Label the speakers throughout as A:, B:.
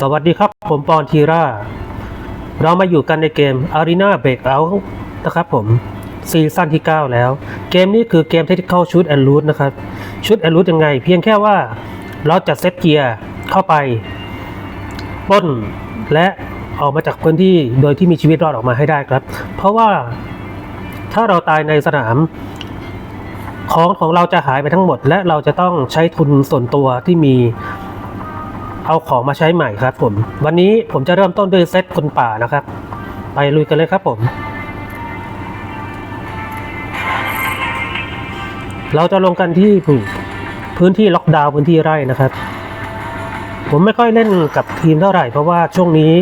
A: สวัสดีครับ ผมปอนทีรา เรามาอยู่กันในเกม Arena Breakout นะครับผมซีซั่นที่ 9 แล้ว เกมนี้คือเกม Tactical Shoot and Loot นะครับ Shoot and Loot ยังไง เพียงแค่ว่าเราจะเซตเกียร์เข้าไปป้นและออกมาจากพื้นที่โดยที่มีชีวิตรอดออกมาให้ได้ครับ เพราะว่าถ้าเราตายในสนามของของเราจะหายไปทั้งหมด และเราจะต้องใช้ทุนส่วนตัวที่มี เอาของมาใช้ใหม่ครับผม วันนี้ผมจะเริ่มต้นด้วยเซตคนป่านะครับ ไปลุยกันเลยครับผม เราจะลงกันที่พื้นที่ล็อกดาวน์พื้นที่ไร่นะครับ ผมไม่ค่อยเล่นกับทีมเท่าไหร่ เพราะว่าช่วงนี้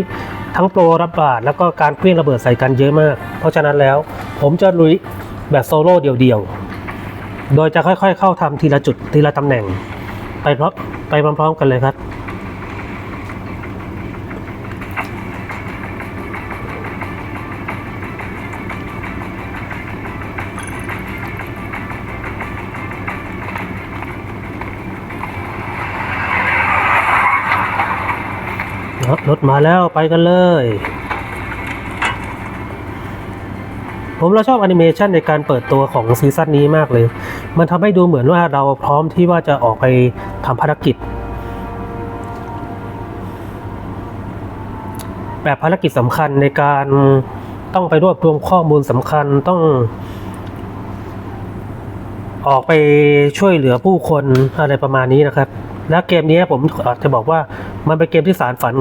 A: ทั้งโปรรับบาดแล้วก็การเคลื่องระเบิดใส่กันเยอะมาก เพราะฉะนั้นแล้ว ผมจะลุยแบบโซโล่เดี่ยวๆ โดยจะค่อยๆ เข้าทำทีละจุดทีละตำแหน่ง ไปพร้อมไปพร้อมๆกันเลยครับ รถมาแล้วไปกันเลย ผมเราชอบแอนิเมชันในการเปิดตัวของซีซั่นนี้มากเลย มันทำให้ดูเหมือนว่าเราพร้อมที่ว่าจะออกไปทำภารกิจ แบบภารกิจสำคัญในการต้องไปรวบรวมข้อมูลสำคัญต้อง ออกไปช่วยเหลือผู้คนอะไรประมาณนี้นะครับ และเกมนี้ผมอาจจะบอกว่า มันเป็นเกมที่สารฝัน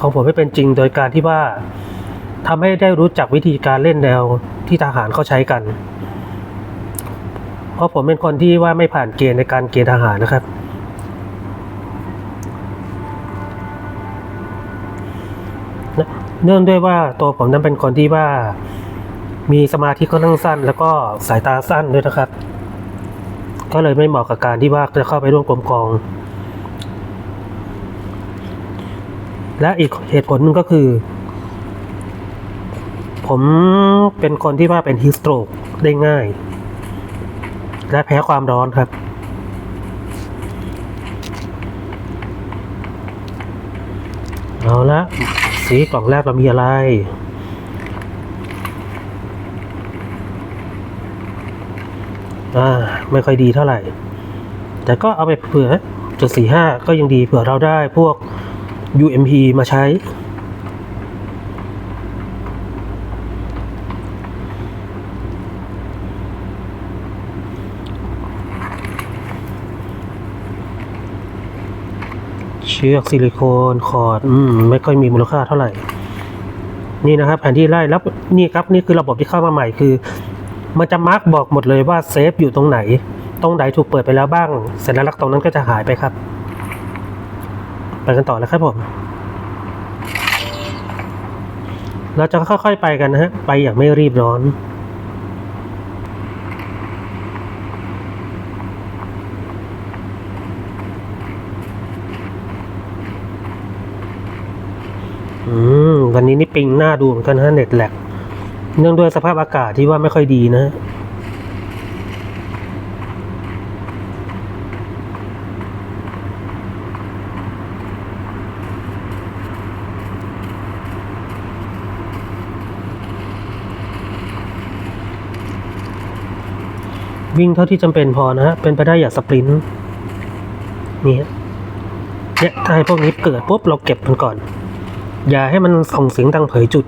A: ของผมให้เป็นจริง โดยการที่ว่าทำให้ได้รู้จักวิธีการเล่นแนวที่ทหารเขาใช้กัน เพราะผมเป็นคนที่ว่าไม่ผ่านเกณฑ์ในการเกณฑ์ทหารนะครับ เนื่องด้วยว่าตัวผมนั้นเป็นคนที่ว่ามีสมาธิค่อนข้างสั้น แล้วก็สายตาสั้นด้วยนะครับ ก็เลยไม่เหมาะกับการที่ว่าจะเข้าไปร่วมกลมกอง และอีกเหตุผลหนึ่งก็คือ ผมเป็นคนที่ว่าเป็นฮิสโตรกได้ง่าย และแพ้ความร้อนครับ เอาละสีกล่องแรกเรามีอะไรอ่าไม่ค่อยดีเท่าไหร่ แต่ก็เอาไปเผื่อจุดสี่ห้าก็ยังดีเผื่อเราได้พวก UMP มาใช้ เชือกซิลิโคนคอร์ดอืมไม่ค่อยมีมูลค่าเท่าไหร่ นี่นะครับแผนที่ไล่แล้วนี่ครับนี่คือระบบที่เข้ามาใหม่คือ มันจะมาร์กบอกหมดเลยว่าเซฟอยู่ตรงไหน ตรงไหนถูกเปิดไปแล้วบ้าง เสัญลักษณ์ตรงนั้นก็จะหายไปครับ กันต่อเลยครับผม เราจะค่อยๆไปกันนะฮะ ไปอย่างไม่รีบร้อนอืมวันนี้นี่ปิงหน้าดูเหมือนกันฮะเน็ตแลกเนื่องด้วยสภาพอากาศที่ว่าไม่ค่อยดีนะ วิ่งเท่าที่จำเป็นพอนะฮะ เป็นไปได้อย่าสปรินต์นี่ฮะเนี่ยถ้าให้พวกนี้เกิดปุ๊บเราเก็บมันก่อน อย่าให้มันส่งเสียงดังเผยจุด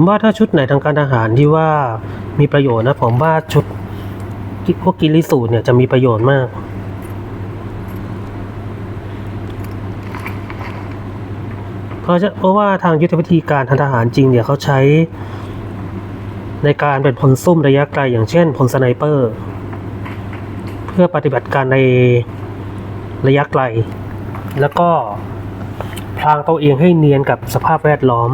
A: ผมว่าถ้าชุดไหนทางการทหารที่ว่ามีประโยชน์นะ ผมว่าชุดพวกกิริสูตรเนี่ยจะมีประโยชน์มากเพราะจะเพราะว่าทางยุทธวิธีการทางทหารจริงเนี่ยเขาใช้ในการเป็นพลซุ่มระยะไกลอย่างเช่นพลสไนเปอร์ เพื่อปฏิบัติการในระยะไกล แล้วก็พรางตัวเองให้เนียนกับสภาพแวดล้อม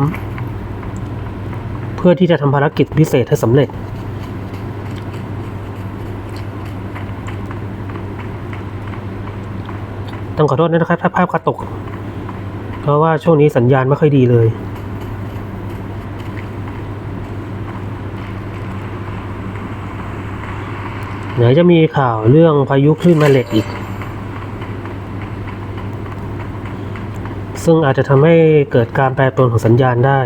A: พื่อที่จะทำภารกิจพิเศษให้สำเร็จ ต้องขอโทษนะครับ ถ้าภาพกระตก เพราะว่าช่วงนี้สัญญาณไม่ค่อยดีเลยเดี๋ยวจะมีข่าวเรื่องพายุคลื่นแม่เหล็กอีก ซึ่งอาจจะทำให้เกิดการแปรปรวนของสัญญาณได้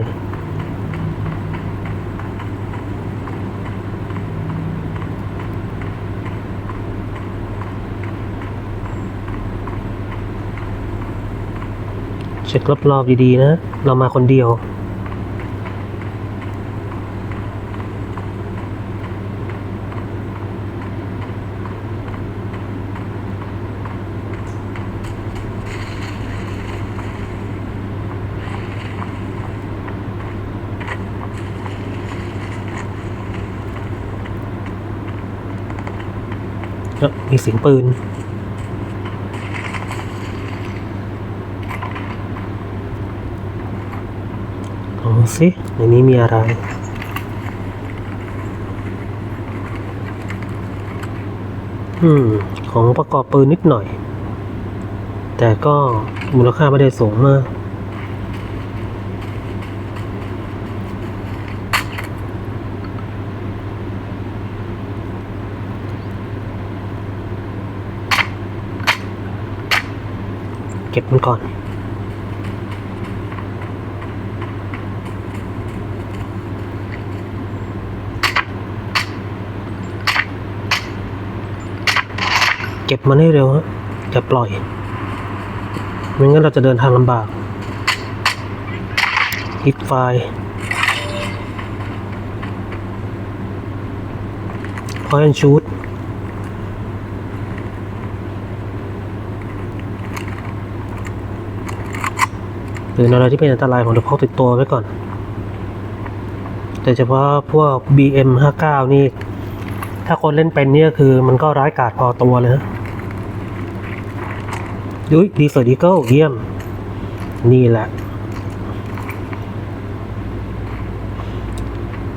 A: เช็ครอบๆดีๆนะ เรามาคนเดียว มีเสียงปืน เอาสิในนี้มีอะไร อืม ของประกอบปืนนิดหน่อย แต่ก็มูลค่าไม่ได้สูงมาก เก็บมันก่อน เก็บมันให้เร็วฮะอย่าปล่อยไม่งั้นเราจะเดินทางลำบากฮิตไฟล์พอยชูดหรืออะไรที่เป็นอันตรายของเราพกติดตัวไว้ก่อน แต่เฉพาะพวก BM 59 นี่ ถ้าคนเล่นเป็นเนี่ยคือมันก็ร้ายกาจพอตัวเลยนะ ยุ้ยดีเซอร์ดีเกิลเยี่ยม นี่แหละ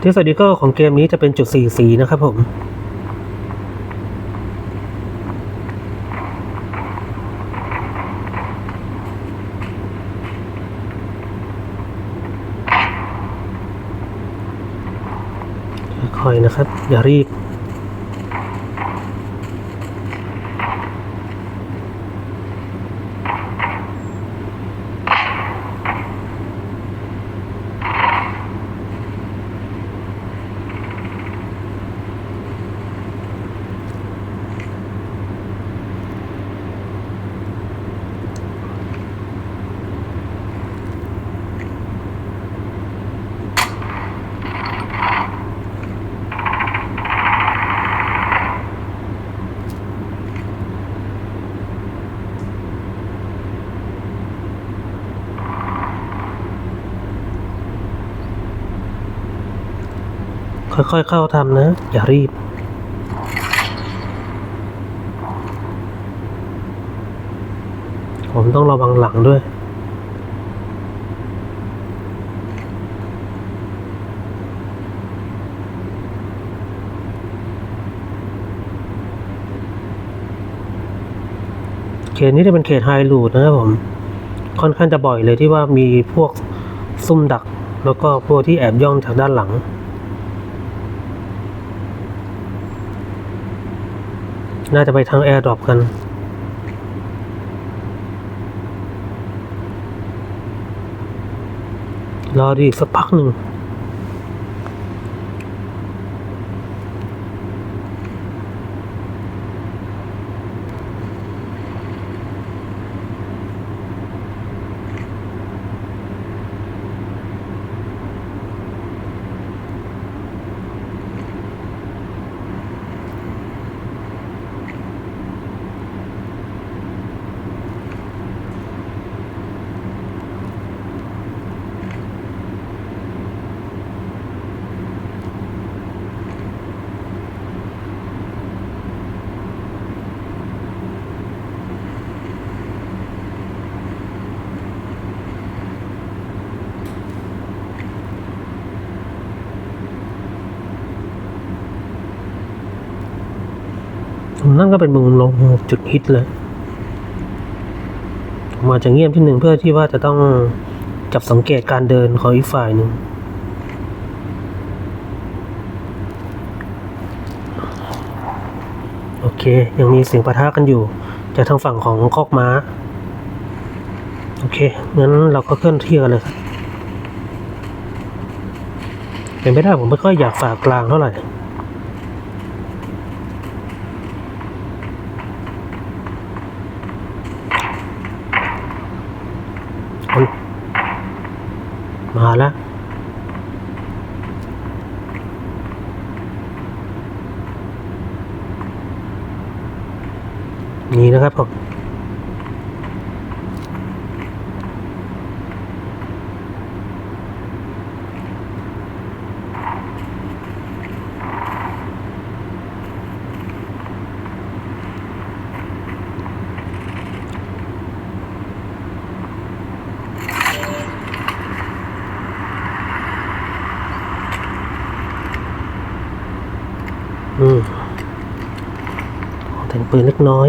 A: ดีเซอร์ดีเกิลของเกมนี้จะเป็นจุดสี่สีนะครับผมค่อยนะครับ อย่ารีบ ค่อยๆเข้าทำนะ อย่ารีบ ผมต้องระวังหลังด้วย เขตนี้จะเป็นเขตไฮรูดนะครับผม ค่อนข้างจะบ่อยเลยที่ว่ามีพวกซุ่มดัก แล้วก็พวกที่แอบย่องจากด้านหลัง น่าจะไปทางแอร์ดรอปกัน รอดีสักพักหนึ่ง นั่นก็เป็นมุมลงจุดฮิตเลยมาจะเงียบที่หนึ่งเพื่อที่ว่าจะต้องจับสังเกตการเดินของอีกฝ่ายหนึ่งโอเค ยังมีเสียงปะทะกันอยู่ จากทางฝั่งของคอกม้า โอเค งั้นเราก็เคลื่อนที่กันเลยเป็นไม่ได้ผมไม่ค่อยอยากฝากกลางเท่าไหร่ เอามาแล้ว นี่นะครับผมอืมแต่งปืนเล็กน้อย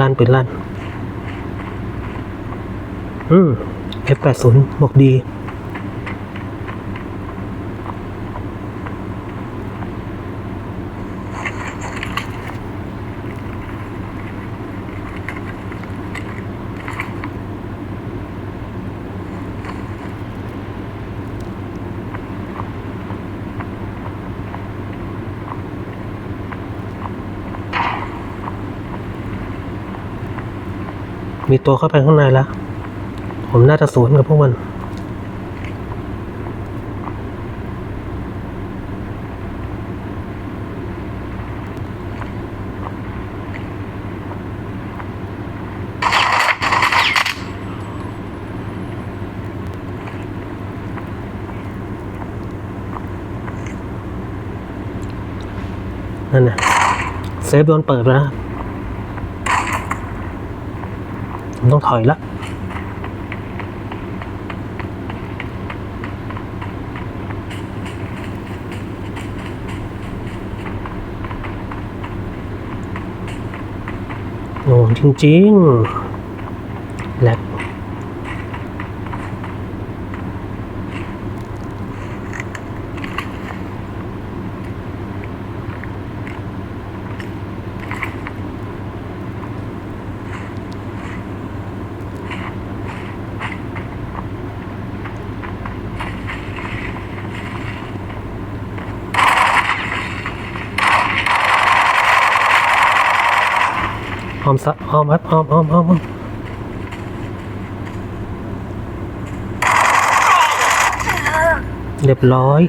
A: ลั่นปืนลั่น อืม F80 บอกดีีตัวเข้าไปข้างในแล้ว ผมน่าจะสวนกับพวกมัน นั่นน่ะเซฟโดนเปิดแล้ว ผมต้องถอยละโอ้จริงๆแหลก อ้อมซะอ้อมครับอ้อมอ้อมอ้อมอ้อมเรียบร้อย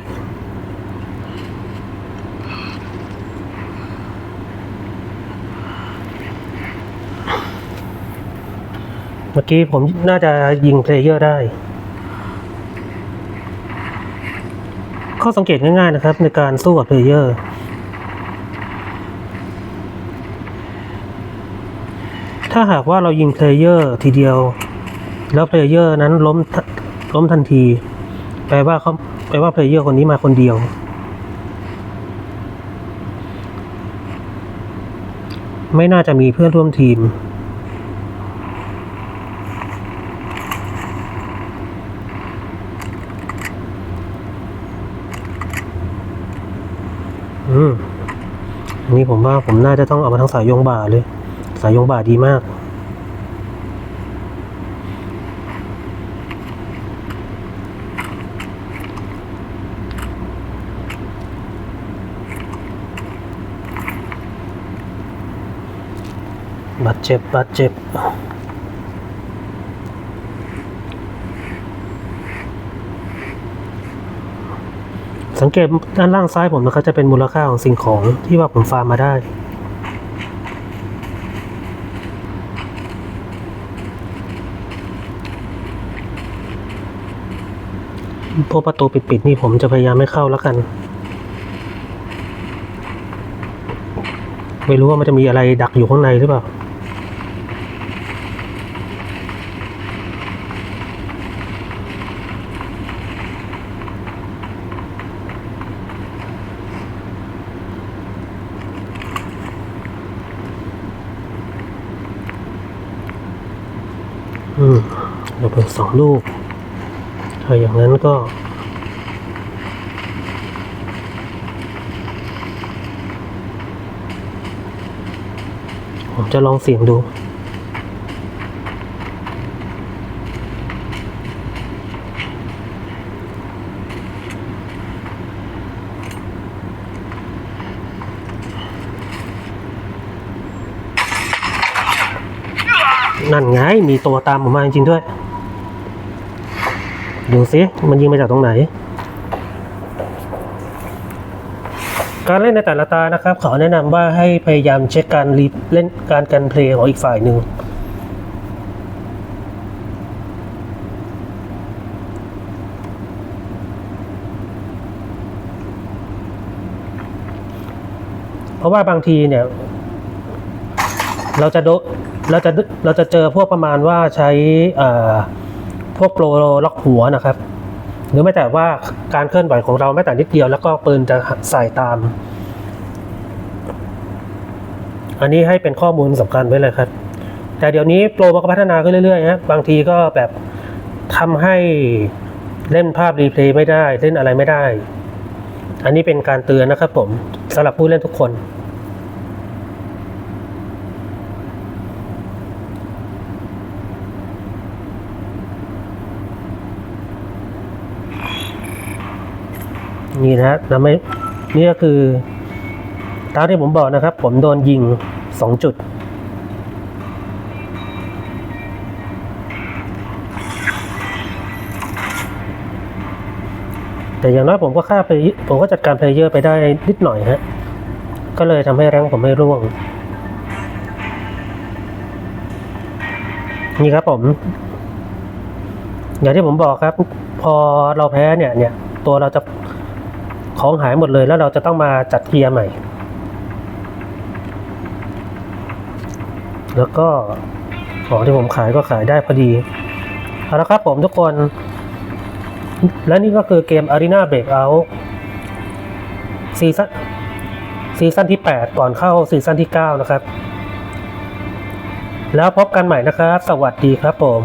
A: เมื่อกี้ผมน่าจะยิงเพลเยอร์ได้ ข้อสังเกตง่ายๆนะครับ ในการสู้กับเพลเยอร์ ถ้าหากว่าเรายิงเพลเยอร์ทีเดียว แล้วเพลเยอร์นั้นล้มล้มทันที แปลว่าเขาแปลว่าเพลเยอร์คนนี้มาคนเดียว ไม่น่าจะมีเพื่อนร่วมทีม อืมนนี้ผมว่าผมน่าจะต้องเอามาทั้งสายโยงบ่าเลย สายโยงบ่าดีมาก บาดเจ็บบาดเจ็บสังเกตด้านล่างซ้ายผมนะครับจะเป็นมูลค่าของสิ่งของที่ว่าผมฟาร์มมาได้ พวกประตูปิดๆนี่ผมจะพยายามไม่เข้าแล้วกัน ไม่รู้ว่ามันจะมีอะไรดักอยู่ข้างในหรือเปล่าอืมเระเบิดสองลูก ถ้าอย่างนั้นก็ ผมจะลองเสียงดูนั่นไง มีตัวตามผมมาจริงๆด้วย ดูสิมันยิงมาจากตรงไหน การเล่นในแต่ละตานะครับ ขอแนะนำว่าให้พยายามเช็คการรีเล่นการกันเพลงของอีกฝ่ายหนึ่งเพราะว่าบางทีเนี่ย เราจะโดเราจะเราจะเจอพวกประมาณว่าใช้อ่อ พวกโปรล็อกหัวนะครับ หรือแม้แต่ว่าการเคลื่อนไหวของเราแม้แต่นิดเดียว แล้วก็ปืนจะใส่ตาม อันนี้ให้เป็นข้อมูลสำคัญไว้เลยครับ แต่เดี๋ยวนี้โปรมันก็พัฒนาขึ้นเรื่อยๆฮะบางทีก็แบบทำให้เล่นภาพรีเพลย์ไม่ได้ เล่นอะไรไม่ได้ อันนี้เป็นการเตือนนะครับผมสำหรับผู้เล่นทุกคน นี่นะฮะแล้วไม่นี่ก็คือตามที่ผมบอกนะครับ ผมโดนยิงสองจุด แต่อย่างน้อยผมก็ฆ่าไปผมก็จัดการเพลเยอร์ไปได้นิดหน่อยฮะ ก็เลยทำให้แรงผมไม่ร่วง นี่ครับผม อย่างที่ผมบอกครับ พอเราแพ้เนี่ยเนี่ย ตัวเราจะ ของหายหมดเลยแล้วเราจะต้องมาจัดเกียร์ใหม่ แล้วก็ของที่ผมขายก็ขายได้พอดีเอาละครับผมทุกคน และนี่ก็คือเกม Arena Breakout ซีซั่นซีซั่นที่ 8 ก่อนเข้าซีซั่นที่ 9 นะครับ แล้วพบกันใหม่นะครับ สวัสดีครับผม